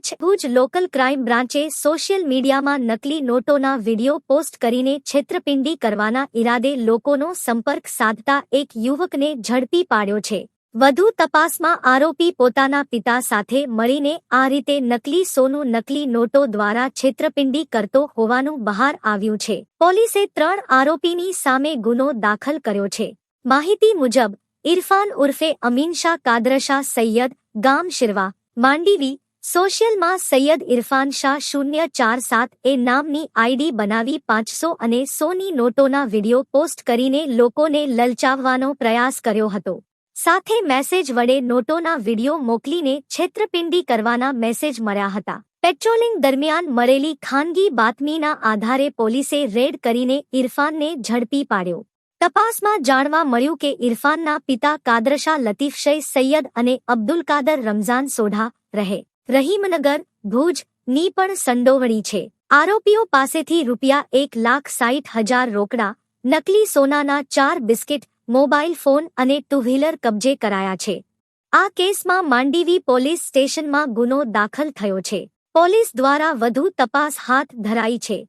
Kutch Bhuj local crime બ્રાન્ચે social મીડિયામાં નકલી નોટોના વિડિયો પોસ્ટ કરીને છેતરપિંડી કરવાના ઈરાદે લોકોનો સંપર્ક સાધતા એક યુવકને ઝડપી પાડ્યો છે. વધુ તપાસમાં આરોપી પોતાના પિતા સાથે મળીને આ રીતે નકલી સોનું નકલી નોટો દ્વારા છેતરપિંડી કરતો હોવાનું બહાર આવ્યું છે. પોલીસે ત્રણ આરોપીની સામે ગુનો દાખલ કર્યો છે. માહિતી મુજબ, ઇરફાન ઉર્ફે અમીન શાહ કાદરશા સૈયદ, ગામ શિરવા માંડીવી સોશિયલમાં સૈયદ ઇરફાન શાહ શૂન્ય ચાર સાત એ નામની આઈડી બનાવી પાંચસો અને સોની નોટોના વીડિયો પોસ્ટ કરીને લોકોને લલચાવવાનો પ્રયાસ કર્યો હતો. સાથે મેસેજ વડે નોટોના વીડિયો મોકલીને છેતરપિંડી કરવાના મેસેજ મળ્યા હતા. પેટ્રોલિંગ દરમિયાન મળેલી ખાનગી બાતમીના આધારે પોલીસે રેડ કરીને ઇરફાનને ઝડપી પાડ્યો. તપાસમાં જાણવા મળ્યું કે ઇરફાનના પિતા કાદરશા લતીફશય સૈયદ અને અબ્દુલ કાદર રમઝાન સોઢા રહે. રહીમનગર, ભુજ, ની પણ સંડોવણી છે. આરોપીઓ પાસેથી રૂપિયા એક લાખ સાઠ હજાર રોકડા, નકલી સોનાના ચાર બિસ્કિટ, મોબાઈલ ફોન અને ટુ વ્હીલર કબજે કરાયા છે. આ કેસમાં માંડીવી પોલીસ સ્ટેશનમાં ગુનો દાખલ થયો છે. પોલીસ દ્વારા વધુ તપાસ હાથ ધરાઈ છે.